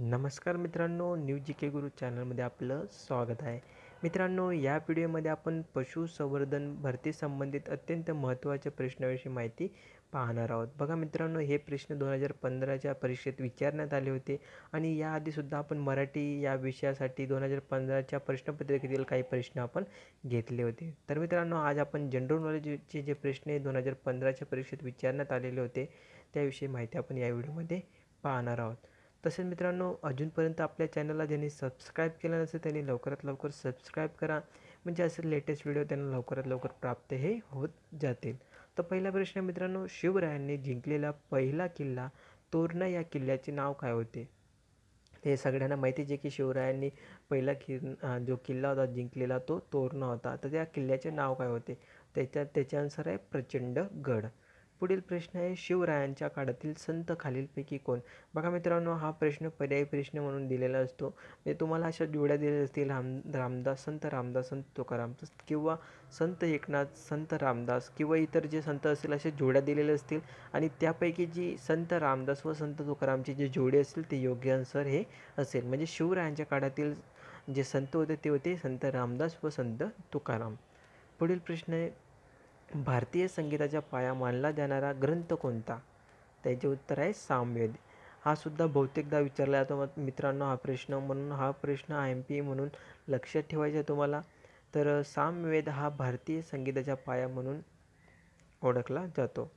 नमस्कार मित्रांनो न्यू जी के गुरु चॅनलमध्ये आपलं स्वागत आहे. मित्रांनो या व्हिडिओमध्ये आपण पशुसंवर्धन भरती संबंधित अत्यंत महत्त्वाच्या प्रश्नाविषयी माहिती पाहणार आहोत. बघा मित्रांनो हे प्रश्न दोन हजार पंधराच्या परीक्षेत विचारण्यात आले होते आणि याआधीसुद्धा आपण मराठी या विषयासाठी दोन हजार पंधराच्या प्रश्नपत्रिकेतील काही प्रश्न आपण घेतले होते. तर मित्रांनो आज आपण जनरल नॉलेजचे जे प्रश्न दोन हजार पंधराच्या परीक्षेत विचारण्यात आलेले होते त्याविषयी माहिती आपण या व्हिडिओमध्ये पाहणार आहोत. तसेच मित्रांनो अजूनपर्यंत आपल्या चॅनलला ज्यांनी सबस्क्राईब केलं नसेल त्यांनी लवकरात लवकर सबस्क्राईब करा. म्हणजे असे लेटेस्ट व्हिडिओ त्यांना लवकरात लवकर प्राप्त हे होत जातील. तर पहिला प्रश्न मित्रांनो शिवरायांनी जिंकलेला पहिला किल्ला तोरणा या किल्ल्याचे नाव काय होते? हे सगळ्यांना माहितीच आहे की शिवरायांनी पहिला कि जो किल्ला होता जिंकलेला तो तोरणा होता. तर त्या किल्ल्याचे नाव काय होते? त्याच्या त्याच्यानुसार आहे प्रचंड गड. पुढील प्रश्न आहे शिवरायांच्या काळातील संत खालीलपैकी कोण? बघा मित्रांनो हा प्रश्न पर्यायी प्रश्न म्हणून दिलेला असतो. म्हणजे तुम्हाला अशा जोड्या दिलेल्या असतील राम रामदास संत रामदास संत तुकाराम किंवा संत एकनाथ संत रामदास किंवा इतर जे संत असतील अशा जोड्या दिलेले असतील. आणि त्यापैकी जी संत रामदास व संत तुकारामची जे जोडी असतील ते योग्य आन्सर हे असेल. म्हणजे शिवरायांच्या काळातील जे संत होते ते होते संत रामदास व संत तुकाराम. पुढील प्रश्न आहे भारतीय संगीताच्या पाया मानला जाणारा ग्रंथ कोणता? त्याचे उत्तर आहे सामवेद. हा सुद्धा बहुतेकदा विचारला जातो. मग मित्रांनो हा प्रश्न म्हणून हा प्रश्न आय एम पी म्हणून लक्षात ठेवायचा आहे तुम्हाला. तर सामवेद हा भारतीय संगीताचा पाया म्हणून ओळखला जातो.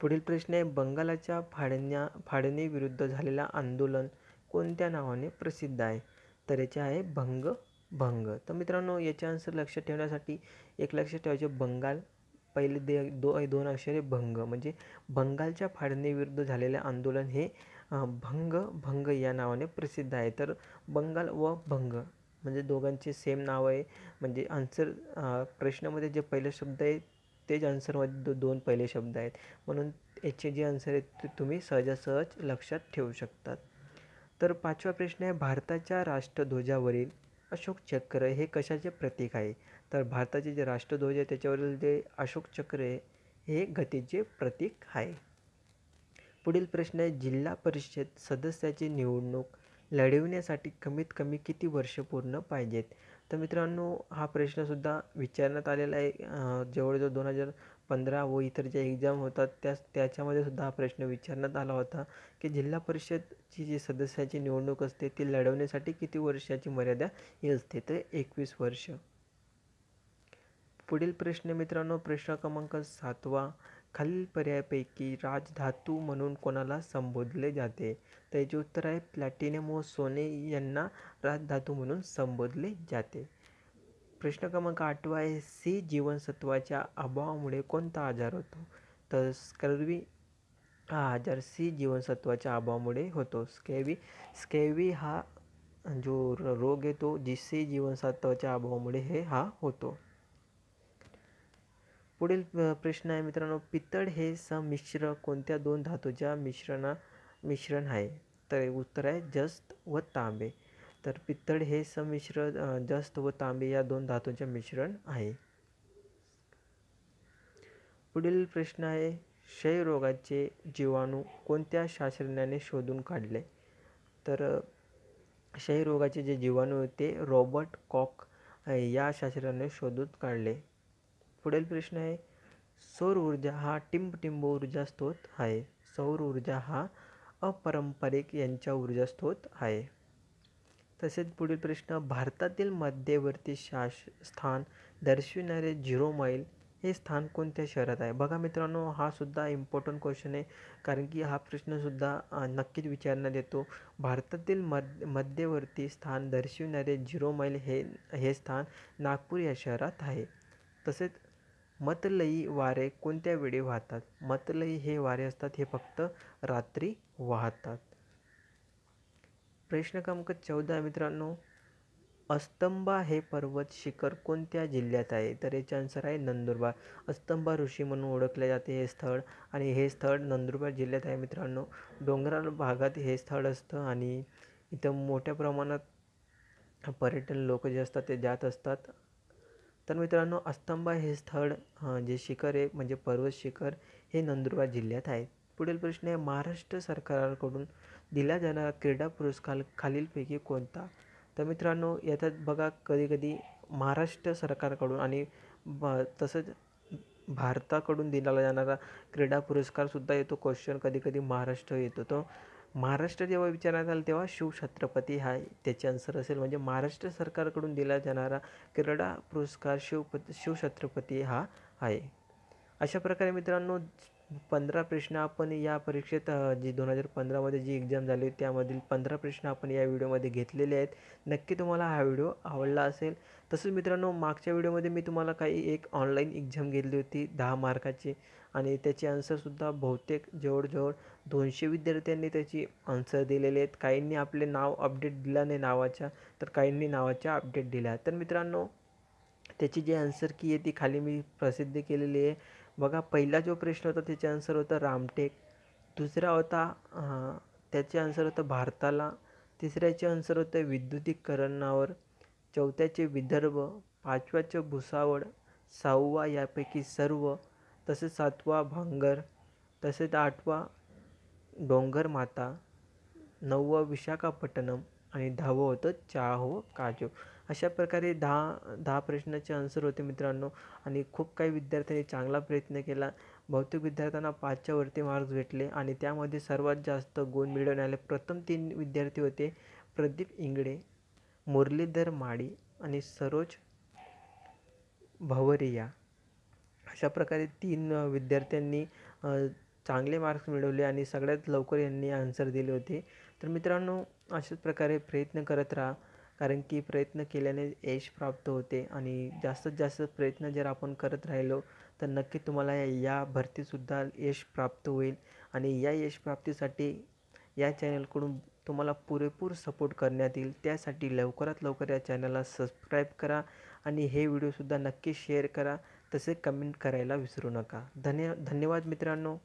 पुढील प्रश्न आहे बंगालाच्या फाळण्या फाळणीविरुद्ध झालेला आंदोलन कोणत्या नावाने प्रसिद्ध आहे? तर याचे आहे भंग भंग. तर मित्रांनो याचे आन्सर लक्षात ठेवण्यासाठी एक लक्षात ठेवायचे बंगाल पहिले दे दो दोन अक्षरे भंग. म्हणजे बंगालच्या फाळणीविरुद्ध झालेले आंदोलन हे भंग भंग या नावाने प्रसिद्ध आहे. तर बंगाल व भंग म्हणजे दोघांचे सेम नाव आहे. म्हणजे आन्सर प्रश्नामध्ये जे पहिले शब्द आहे तेच आन्सरमध्ये दो दोन पहिले शब्द आहेत. म्हणून याचे जे आन्सर आहेत ते तुम्ही सहजासहज लक्षात ठेवू शकतात. तर पाचवा प्रश्न आहे भारताच्या राष्ट्रध्वजावरील अशोक चक्र हे कशाचे प्रतीक आहे? तर भारताचे जे राष्ट्रध्वज आहे त्याच्यावरील जे अशोक चक्र आहे हे गतीचे प्रतीक आहे. पुढील प्रश्न आहे जिल्हा परिषद सदस्याची निवडणूक लढविण्यासाठी कमीत कमी किती वर्ष पूर्ण पाहिजेत? तर मित्रांनो हा प्रश्नसुद्धा विचारण्यात आलेला आहे. जवळजवळ दोन हजार पंधरा व इतर ज्या एक्झाम होतात त्या त्याच्यामध्ये सुद्धा हा प्रश्न विचारण्यात आला होता की जिल्हा परिषदची जी सदस्याची निवडणूक असते ती लढवण्यासाठी किती वर्षाची मर्यादा ही असते? तर एकवीस वर्ष. पुढील प्रश्न मित्रांनो प्रश्न क्रमांक सातवा. खालील पर्यायापैकी राजधातू म्हणून कोणाला संबोधले जाते? तर याचे उत्तर आहे प्लॅटिनियम व सोने यांना राजधातू म्हणून संबोधले जाते. प्रश्न क्रमांक आठवा आहे सी जीवनसत्वाच्या अभावामुळे कोणता आजार होतो? तर स्कर्वी हा आजार सी जीवनसत्वाच्या अभावामुळे होतो. स्केवी स्केवी हा जो रोग आहे तो जी सी जीवनसत्वाच्या अभावामुळे हे हा होतो. पुढील प्रश्न आहे मित्रांनो पितळ हे संमिश्र कोणत्या दोन धातूच्या मिश्रणा मिश्रण आहे? तर उत्तर आहे जस्त व तांबे. तर पित्तळ हे संमिश्र जस्त व तांबे या दोन धातूंचे मिश्रण आहे. पुढील प्रश्न आहे क्षयरोगाचे जीवाणू कोणत्या शास्त्रज्ञाने शोधून काढले? तर क्षयरोगाचे जे जीवाणू ते रॉबर्ट कॉक या शास्त्रज्ञाने शोधून काढले. पुढील प्रश्न आहे सौर ऊर्जा हा टिंबटिंब ऊर्जा स्रोत आहे. सौर ऊर्जा हा अपारंपरिक यांच्या ऊर्जा स्रोत आहे. तसेच पुढील प्रश्न भारतातील मध्यवर्ती शास स्थान दर्शविणारे झिरो माईल हे स्थान कोणत्या शहरात आहे? बघा मित्रांनो हा सुद्धा इम्पॉर्टंट क्वेश्चन आहे. कारण की हा प्रश्नसुद्धा नक्कीच विचारण्यात येतो. भारतातील मध्य मध्यवर्ती स्थान दर्शविणारे झिरो माईल हे हे स्थान नागपूर या शहरात आहे. तसेच मतलई वारे कोणत्या वेळी वाहतात? मतलई हे वारे असतात हे फक्त रात्री वाहतात. प्रश्न क्रमांक चौदा मित्रांनो. अस्तंबा हे पर्वत शिखर कोणत्या जिल्ह्यात आहे? तर याचे आन्सर आहे नंदुरबार. अस्तंबा ऋषी म्हणून ओळखले जाते हे स्थळ आणि हे स्थळ नंदुरबार जिल्ह्यात आहे मित्रांनो. डोंगराळ भागात हे स्थळ असतं आणि इथं मोठ्या प्रमाणात पर्यटन लोक जे असतात ते जात असतात. तर मित्रांनो अस्तंबा हे स्थळ जे शिखर आहे म्हणजे पर्वत शिखर हे नंदुरबार जिल्ह्यात आहे. पुढील प्रश्न आहे महाराष्ट्र सरकारकडून दिला जाणारा क्रीडा पुरस्कार खालीलपैकी कोणता? तर मित्रांनो याच्यात बघा कधीकधी महाराष्ट्र सरकारकडून आणि ब तसंच भारताकडून दिला जाणारा क्रीडा पुरस्कारसुद्धा येतो क्वेश्चन कधीकधी महाराष्ट्र येतो. तो महाराष्ट्र जेव्हा विचारण्यात आला तेव्हा शिवछत्रपती हा त्याचे आन्सर असेल. म्हणजे महाराष्ट्र सरकारकडून दिला जाणारा क्रीडा पुरस्कार शिवप शिवछत्रपती हा आहे. अशा प्रकारे मित्रांनो पंधरा प्रश्न आपण या परीक्षेत जी दोन हजार पंधरामध्ये जी एक्झाम झाली त्यामधील पंधरा प्रश्न आपण या व्हिडिओमध्ये घेतलेले आहेत. नक्की तुम्हाला हा व्हिडिओ आवडला असेल. तसंच मित्रांनो मागच्या व्हिडिओमध्ये मी तुम्हाला काही एक ऑनलाईन एक्झाम घेतली होती दहा मार्काची. आणि त्याची आन्सरसुद्धा बहुतेक जवळजवळ दोनशे विद्यार्थ्यांनी त्याची आन्सर दिलेले आहेत. काहींनी आपले नाव अपडेट दिला नाही नावाच्या तर काहींनी नावाच्या अपडेट दिल्या. तर मित्रांनो त्याची जी आन्सर की आहे ती खाली मी प्रसिद्ध केलेली आहे. बघा पहिला जो प्रश्न होता त्याचे आन्सर होतं रामटेक. दुसरा होता त्याचे आन्सर होतं भारताला. तिसऱ्याचे आन्सर होतं विद्युतीकरणावर चौथ्याचे विदर्भ पाचव्याचं भुसावळ सहावा यापैकी सर्व. तसेच सातवा भांगर तसेच आठवा डोंगरमाता नववा विशाखापट्टणम आणि दहावं होतं चाहो काजू. अशा प्रकारे दहा दहा प्रश्नाचे आन्सर होते मित्रांनो. आणि खूप काही विद्यार्थ्यांनी चांगला प्रयत्न केला. बहुतेक विद्यार्थ्यांना पाचच्या वरती मार्क्स भेटले. आणि त्यामध्ये सर्वात जास्त गुण मिळवण्याले प्रथम तीन विद्यार्थी होते. प्रदीप इंगडे मुरलीधर माडी आणि सरोज भवरिया. अशा प्रकारे तीन विद्यार्थ्यांनी चांगले मार्क्स मिळवले आणि सगळ्यात लवकर यांनी आन्सर दिले होते. तर मित्रांनो अशाच प्रकारे प्रयत्न करत राहा. कारण की प्रयत्न केल्याने यश प्राप्त होते आणि जास्तीत जास्त प्रयत्न जर आपण करत राहिलो तर नक्की तुम्हाला या भरतीसुद्धा यश प्राप्त होईल. आणि या यश प्राप्तीसाठी या चॅनलकडून तुम्हाला पुरेपूर सपोर्ट करण्यात येईल. त्यासाठी लवकरात लवकर या चॅनलला सबस्क्राईब करा आणि हे व्हिडिओसुद्धा नक्की शेअर करा. तसे कमेंट करायला विसरू नका. धन्य धन्यवाद मित्रांनो.